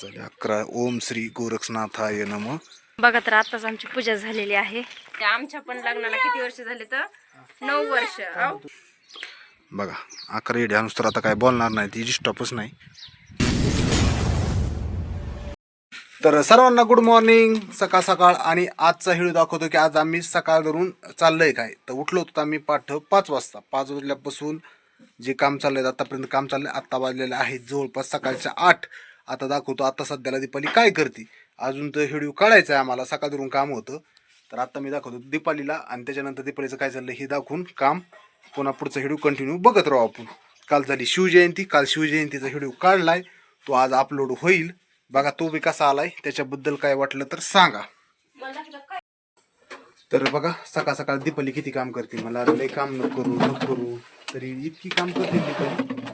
झाले अकरा. ओम श्री गोरक्षनाथाय नम. बघा तर आताच आमची पूजा झालेली आहे. आमच्या पण लग्नाला किती वर्ष झाले तर? नऊ वर्ष. बघा अकरा येडे अनुसार आता काय बोलणार नाही ती स्टॉपच नाही. तर सर्वांना गुड मॉर्निंग सकाळ सकाळ. आणि आजचा व्हिडिओ दाखवतो की आज आम्ही सकाळ धरून चाललंय काय? तर उठलो होतो आम्ही पाठ पाच वाजता. पाच वाजल्यापासून जे काम चाललंय आतापर्यंत काम चाललंय आत्ता वाजलेले आहेत जवळपास सकाळच्या आठ. आता दाखवतो आता सध्याला दीपाली काय करते? अजून तर व्हिडिओ काढायचा आहे आम्हाला सकाळ काम होतं. तर आता मी दाखवतो दीपालीला आणि त्याच्यानंतर दीपालीचं काय चाललं हे दाखवून काम. पुन्हा पुढचा व्हिडिओ कंटिन्यू बघत राहू आपण. काल झाली शिवजयंती काल शिवजयंतीचा व्हिडिओ काढलाय. तो आज अपलोड होईल. बघा तो बी कसा आलाय त्याच्याबद्दल काय वाटलं तर सांगा. तर बघा सकाळ सकाळ दीपाली किती काम करते. मला लय काम न करू न करू. तरी इतकी काम करते दीपाली.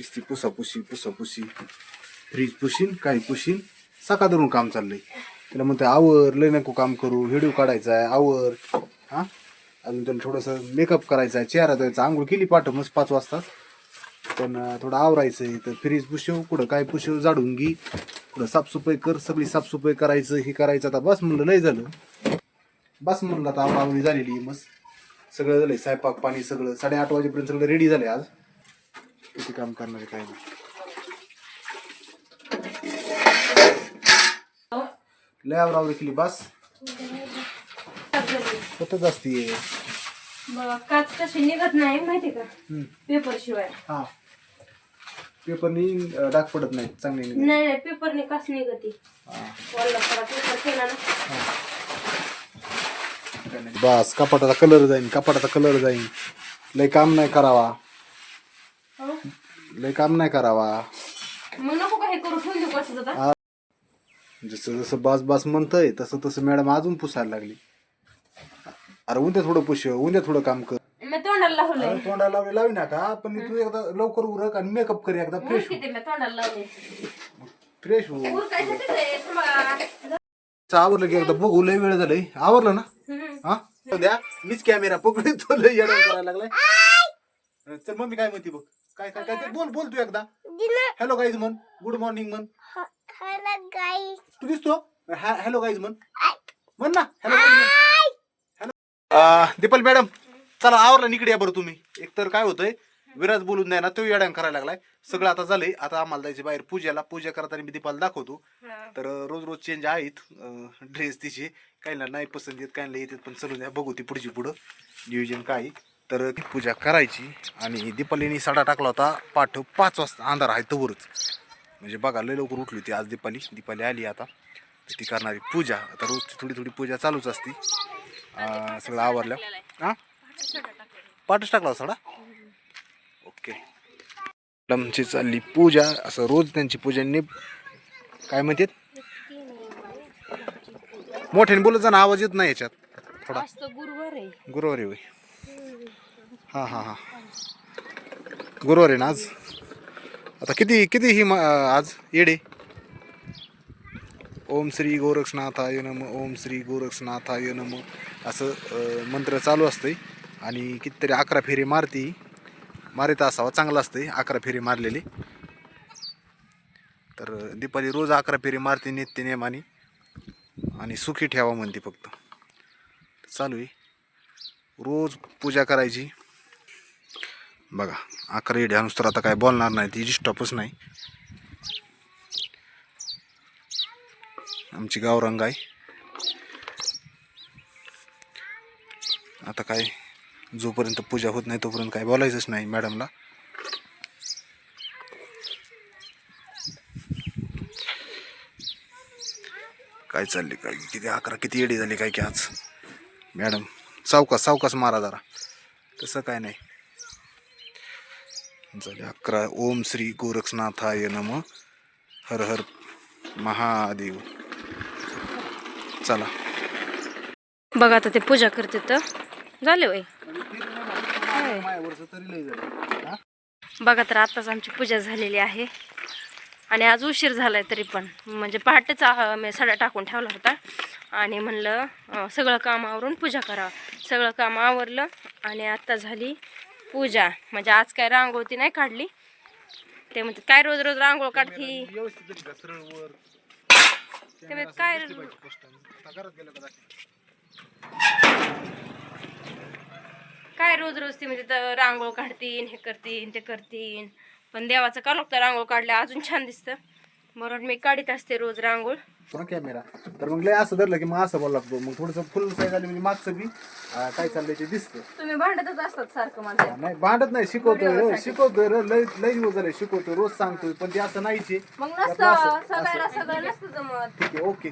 नुसती पुसापुशी पुसापुशी फ्रीज पुशीन काही पुशीन. सका धरून काम चाललंय. तिला म्हणते आवर लय नको काम करू व्हिडिओ काढायचा आहे आवर. हा? अजून त्याला थोडंसं मेकअप करायचा आहे चेहरा द्यायचा आंघोळ केली पाठव मस्त पाच वाजताच. पण थोडं आवरायचं आहे तर फ्रीज पुशव कुठं काय पुशव जाडून घे. कुठं साफसफाई कर सगळी साफसफाई करायचं हे करायचं. आता बस म्हणलं लय झालं. बस म्हणलं आता आवरावरी झालेली आहे मस्त. सगळं झालंय स्वयंपाक पाणी सगळं. साडेआठ वाजेपर्यंत सगळं रेडी झालंय आज. किती काम करणार काय नाही. लय आवरावरी केली बस. असते बघा काच कशी निघत नाही माहिती का? पेपर शिवाय. हा. पेपरनी डाग पडत नाही चांगले निघते. नाही नाही पेपरने काच निघती. हा. वल्ला थोडा पेपर केला ना. बस कपाटाचा कलर जाईन कपाटाचा कलर जाईन. लय काम नाही करावा. लय काम नाही करावा. मग नको का हे करू? जसं जसं बास बास म्हणतंय तसं तसं मॅडम अजून पुसायला लागली. अरे उद्या थोडं पुशव उद्या थोडं काम कर. मी तोंडाला लावलंय. अरे तोंडाला लावले लावी नका पण तू एकदा लवकर उरक आणि मेकअप कर एकदा फ्रेश हो. किती मी तोंडाला लावले फ्रेश हो. आवरलं की एकदा बघू लय वेळ झालंय. आवरलं ना. हा? द्या. मीच कॅमेरा पकडून तो लय येडा करायला लागलाय. चल मम्मी काय म्हणते बघ. काय काय काय ते बोल बोल तू एकदा. हॅलो गाईज म्हण. गुड मॉर्निंग म्हण. तू दिसतो? हॅलो गाईज म्हण. म्हण ना. हॅलो हॅलो दीपल मॅडम चला आवरला निकडे या बरं तुम्ही. एकतर काय होतंय विराज बोलून नाही ना तो येड्यान करायला लागलाय. सगळं आता झालंय. आता आम्हाला जायचं बाहेर पूजेला. पूजा करताना मी दीपाला दाखवतो. तर रोज रोज चेंज आहेत ड्रेस तिचे. काहींना नाही पसंत येत काहींना येतात पण चलून द्या बघू ती पुढची पुढं. नियोजन काय आहे. तर ती पूजा करायची आणि दीपालीने सडा टाकला होता. पाठ पाच वाजता अंधार आहे तवरच. म्हणजे बघा लय लवकर उठली होती आज दीपाली. दीपाली आली आता. तर ती करणारी पूजा. आता रोज थोडी थोडी पूजा चालूच असती. सगळं आवरलं. हां पाठच टाकला होता सडा? ओके. आमची चालली पूजा. असं रोज त्यांची पूजा ने काय म्हणतात? मोठ्याने बोलत जा ना आवाज येत नाही याच्यात. थोडा. गुरुवार आहे. गुरुवारी होय. हां हां हां. गुरुवार आहे ना आज? आता किती किती ही म- आज? येडे? ओम श्री गोरक्षनाथाय नम ओम श्री गोरक्षनाथाय नम. असं मंत्र चालू असतंय. आणि कितीतरी अकरा फेरी मारती. मारित असावा चांगला असतंय अकरा फेरी मारलेली. तर दीपाली रोज अकरा फेरी मारते नित्य नेमाने. आणि सुखी ठेवा म्हणते फक्त. चालू आहे. रोज पूजा करायची. बघा अकरा येडे आता काय बोलणार नाही ती स्टॉपच नाही. आमची गावरंग आहे आता काय जोपर्यंत पूजा होत नाही तोपर्यंत काय बोलायचंच नाही मॅडमला. काय चालले काय किती अकरा किती येडी झाली काय की आज? मॅडम सावकास सावकास मारा जरा. तसं काय नाही. झाले अकरा ओम श्री गोरक्षनाथाय नम. हर हर महादेव. चला. बघा आता ते पूजा करते तर. झाले वय? बघा तर आताच आमची पूजा झालेली आहे. आणि आज उशीर झालाय तरी पण. म्हणजे पहाटेच मी सडा टाकून ठेवला होता. आणि म्हणलं सगळं काम आवरून पूजा करावं. सगळं काम आवरलं आणि आता झाली पूजा. म्हणजे आज काय रांगोळी नाही काढली. ते म्हणतात काय रोज रोज रांगोळ काढती? ते म्हणतात काय. काय रोज रोज ती म्हणजे तर रांगोळ काढतीन हे करतीन ते करतीन. पण देवाचं का लागतं रांगोळ काढल्या अजून छान दिसतं. म्हणून मी काढीत असते रोज रांगोळ. पुन्हा कॅमेरा तर मग लय असं धरलं की मग असं बोलावं लागतो मग थोडंसं फुल साईज आली म्हणजे मागचं बी अं, काय चाललंय ते दिसतं तुम्ही भांडतच असतात सारखं माझं नाही भांडत नाही शिकवतोय रे, शिकवतोय रे, लय लय दिवस झाले शिकवतोय रोज सांगतोय पण ते असं नाहीचे मग नसतं सगळ्याला सगळं नसतं जमत. ठीक आहे ओके.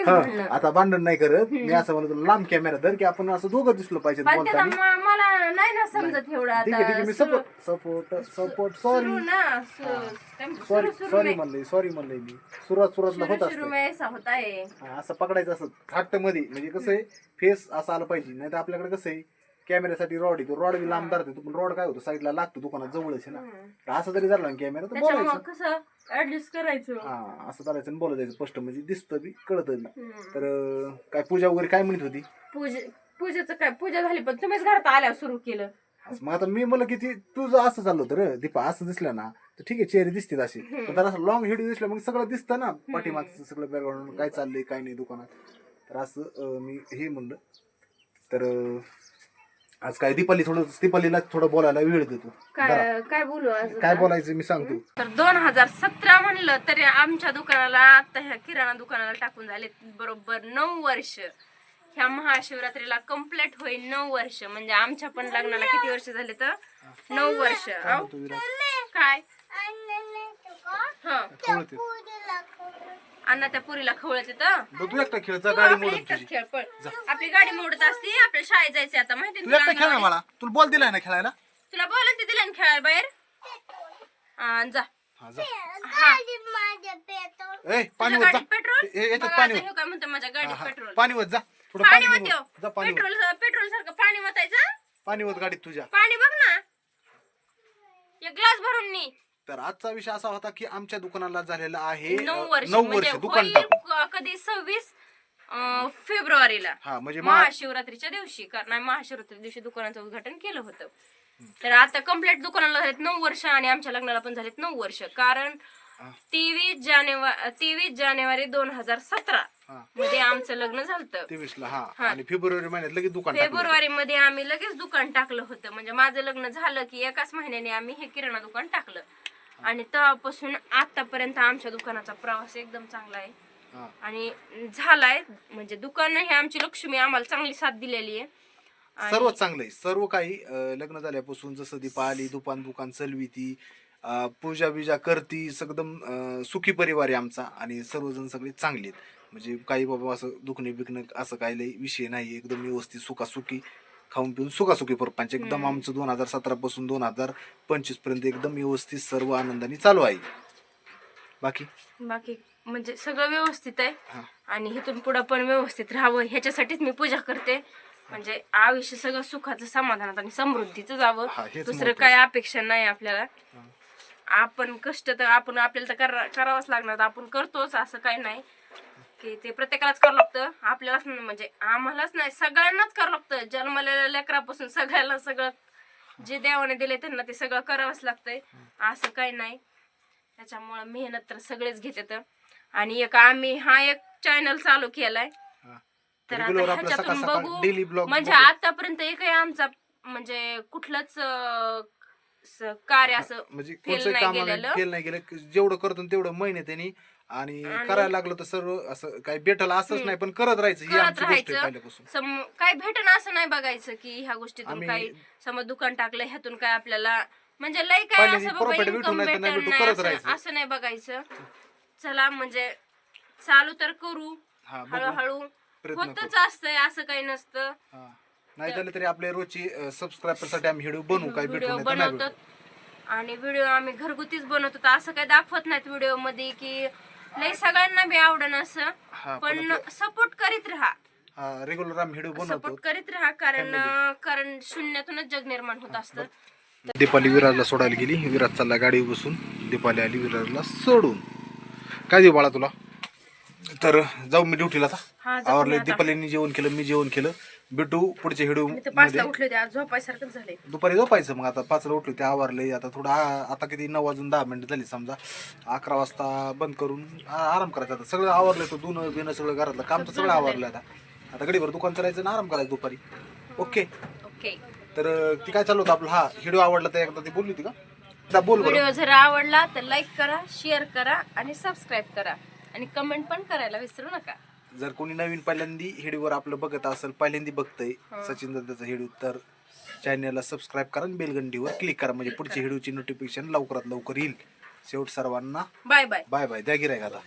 हा आता भांडण नाही करत. मी असं म्हणतो लांब कॅमेरा धर की आपण असं दोघं दिसलो पाहिजे पण त्याचा बोलताना म- मला नाही ना समजत एवढं ठीक आहे ठीक आहे. आता मी सुरू- सपोर्ट सपोर्ट सपोर्ट सॉरी सुरू ना सु- काय म्हणतात, सॉरी सुरू सुरू सॉरी में- म्हणलंय सॉरी म्हणलंय मी. सुरुवात सुरुवातला होत सुरू सुरू असते. में ऐसा होता है हा, असं पकडायचं असं थाटमध्ये म्हणजे कसं आहे फेस असं आलं पाहिजे. नाही तर आपल्याकडे कसं आहे कॅमेऱ्यासाठी रॉड येतो रॉड बी लांब धरते पण रॉड काय होतो साईडला लागतो दुकानात जवळच आहे ना. तर असं जरी धरला कॅमेरा तर त्याच्यामुळे बोलायचं. कसं ऍडजस्ट करायचं? हा असं करायचं आणि बोलायचं स्पष्ट म्हणजे दिसतं बी कळतं बी. हम्म. तर अं, काय पूजा वगैरे काय म्हणत होती? पूजे पूजेचं काय पूजा झाली पण तुम्हीच घरात आल्यावर सुरू केलं. असं मग आता मी मला किती तुझं असं चाललं होतं रे दीपा असं दिसलं ना तर ठीक आहे चेहरे दिसतील असे. पण जरा असं लॉंग व्हिडिओ दिसलं मग सगळं दिसतं ना पाठीमागचं सगळं बॅकग्राऊंड काय चाललंय काय नाही दुकानात. तर असं अं, मी हे म्हणलं. तर अं, आज काय दीपाली थोडं दीपालीला थोडं बोलायला वेळ देतो काय काय बोलू आज काय बोलायचं मी सांगतो तर दोन हजार सतरा म्हणलं तरी आमच्या दुकानाला आता ह्या किराणा दुकानाला टाकून झाले बरोबर नऊ वर्ष ह्या महाशिवरात्रीला कंप्लीट होईल नऊ वर्ष म्हणजे आमच्या पण लग्नाला किती वर्ष झाले तर नऊ वर्ष काय हं. अण्णा त्या पुरीला खवळत येतं. बघ तू एकटा खेळचा तू गाडी एकटाच तुझी. खेळ पळ. आपली गाडी मोडत असते आपल्या शाळेत जायचं आता माहिती तू एकटा खेळ ना? मला. तुला बॉल दिलाय ना खेळायला? तुला बोलून ते दिलं ना खेळायला बाहेर? आ, जा. हा जा. हा. ए पाणी तुझ्या वर जा. गाडीत पेट्रोल? ए- ए, याच्यात बघा पाणी आता काय म्हणतो माझ्या गाडीत हा, पेट्रोल? पाणी वर जा. थोडं पाणी पाणी वत्यो वर जा. पाणी वर पेट्रोल पेट्रोल सारखं पाणी वतायचं पाणी वर गाडीत तुझ्या. पाणी बघ ना. एक ग्लास भरून नी. तर आजचा विषय असा होता की आमच्या दुकानाला झालेला आहे नऊ वर्ष नऊ म्हणजे वर्ष दुकान होईल टाकून क- कधी सव्वीस अं, फेब्रुवारीला. हा म्हणजे महाशिवरात्रीच्या दिवशी कारण आम्ही महाशिवरात्री दिवशी दुकानाचं उद्घाटन केलं होतं. तर आता कंप्लीट दुकानाला झालेत नऊ वर्ष आणि आमच्या लग्नाला पण झालेत नऊ वर्ष. कारण. तेवीस जानेवारी तेवीस जानेवारी दोन हजार सतरा हा. मध्ये आमचं लग्न झालं हा. आणि फेब्रुवारी महिन्यात लगेच दुकान टाकलं फेब्रुवारी मध्ये आम्ही लगेच दुकान टाकलं होतं. म्हणजे माझं लग्न झालं की एकाच महिन्याने आम्ही हे किराणा दुकान टाकलं. आणि तेव्हापासून आतापर्यंत आमच्या दुकानाचा प्रवास एकदम चांगला आहे. आणि झालाय म्हणजे दुकान ही आमची लक्ष्मी आम्हाला चांगली साथ दिलेली आहे. सर्व चांगलं आहे. सर्व काही लग्न झाल्यापासून जसं दीपा आली दुकान दुकान चलवी ती अं, पूजा बिजा करती एकदम सुखी परिवार आहे आमचा आणि सर्वजण सगळे चांगले आहेत. म्हणजे काही बाबा असं दुखणे बिकणं असं काही विषय नाही एकदम व्यवस्थित सुखासुखी खाऊन पिऊन सुखासुखी परपांच एकदम आमचं दोन हजार सतरा पासून दोन हजार पंचवीसपर्यंत एकदम व्यवस्थित सर्व आनंदाने चालू आहे. बाकी? बाकी म्हणजे सगळं व्यवस्थित आहे. हा. आणि इथून पुढं पण व्यवस्थित राहावं ह्याच्यासाठीच मी पूजा करते. म्हणजे आयुष्य सगळं सुखाचं समाधानात आणि समृद्धीचं जावं. हा, हेच दुसरं. काय अपेक्षा नाही आपल्याला. आपण कष्ट तर आपण आपल्याला तर करा करावंच लागणार आपण करतोच असं काही नाही. की ते प्रत्येकालाच करावं लागतं. आपल्यालाच म्हणजे आम्हालाच नाही सगळ्यांनाच करावं लागतं. जन्मलेल्या लेकरापासून सगळ्याला सगळं जे देवाने दिले त्यांना ते सगळं करावंच लागतंय. असं काही नाही. त्याच्यामुळं मेहनत तर सगळेच घेतात आणि एक आम्ही हा एक चॅनल चालू केलाय. तर आता ह्याच्यातून बघू. म्हणजे आतापर्यंत एकही आमचा म्हणजे कुठलंच कार्य असं म्हणजे नाही गेलेलं. जेवढं करतो तेवढं महिने त्यांनी आणि करायला लागलं तर सर्व असं काही भेटलं असंच नाही पण करत राहायचं ही करत आमची गोष्ट आहे राहायचं. पहिल्यापासून. सम काय भेटणं असं नाही बघायचं की ह्या गोष्टीतून आम्ही- काही समज दुकान टाकलं ह्यातून काय आपल्याला म्हणजे लय काय असं बाबा profit भेटून इन्कम नाही तर नाही भेटन भेटू, नाही करत असं- राहायचं. असं नाही बघायचं. चला म्हणजे चालू तर करू. हा बघू. हळूहळू प्रयत्न होतच असतंय असं काही नसतं. हा. नाही झालं तरी आपल्या रोजची सबस्क्रायबरसाठी आम्ही व्हिडिओ बनवू काही भेटू व्हिडिओ नाही तर नाही बनवतात. भेटू आणि व्हिडिओ आम्ही घरगुतीच बनवतो तर असं काही दाखवत नाहीत व्हिडिओमध्ये की लय सगळ्यांना बी आवडन असं पण सपोर्ट करीत राहा. रेग्युलर आम्ही व्हिडिओ बनवतो. सपोर्ट करीत राहा कारण कारण शून्यातूनच जग निर्माण होत असतं. दीपाली विराजला सोडायला गेली. विराज चालला गाडी बसून. दीपाली आली विराजला सोडून. काय देऊ बाळा तुला? तर जाऊ मी ड्युटीला आता. आवरले. दीपालीने जेवण केलं मी जेवण केलं. भेटू पुढच्या व्हिडिओ मी तर पाचला मध्ये. उठले होते आज झोपायसारखंच झाले दुपारी झोपायचं मग आता पाचला उठलो ते आवरले. आता थोडं आ- आता किती नऊ वाजून दहा मिनिटं झाली समजा. अकरा वाजता बंद करून आ- आराम करायचा आता. सगळं आवरलंय तो धुणं बिणं सगळं घरातलं काम तर सगळं आवरलं आता. आता गडीभर दुकान करायचं आणि आराम करायचं दुपारी. ओके. ओके. तर अं, ती काय चालू होतं आपलं? हा व्हिडिओ आवडला तर एकदा ती बोलली होती का? एकदा बोल बरं. व्हिडिओ जर आवडला तर लाईक करा शेअर करा आणि सबस्क्राईब करा. आणि कमेंट पण करायला विसरू नका. जर कोणी नवीन पहिल्यांदी हेडीवर आपलं बघत असेल पहिल्यांदी बघतंय सचिन दादाचं हेडू तर चॅनलला सबस्क्राईब करा आणि बेलघंटीवर क्लिक करा. म्हणजे पुढची हेडूची नोटिफिकेशन लवकरात लवकर येईल. शेवट सर्वांना बाय बाय बाय बाय द्या गिरायक आता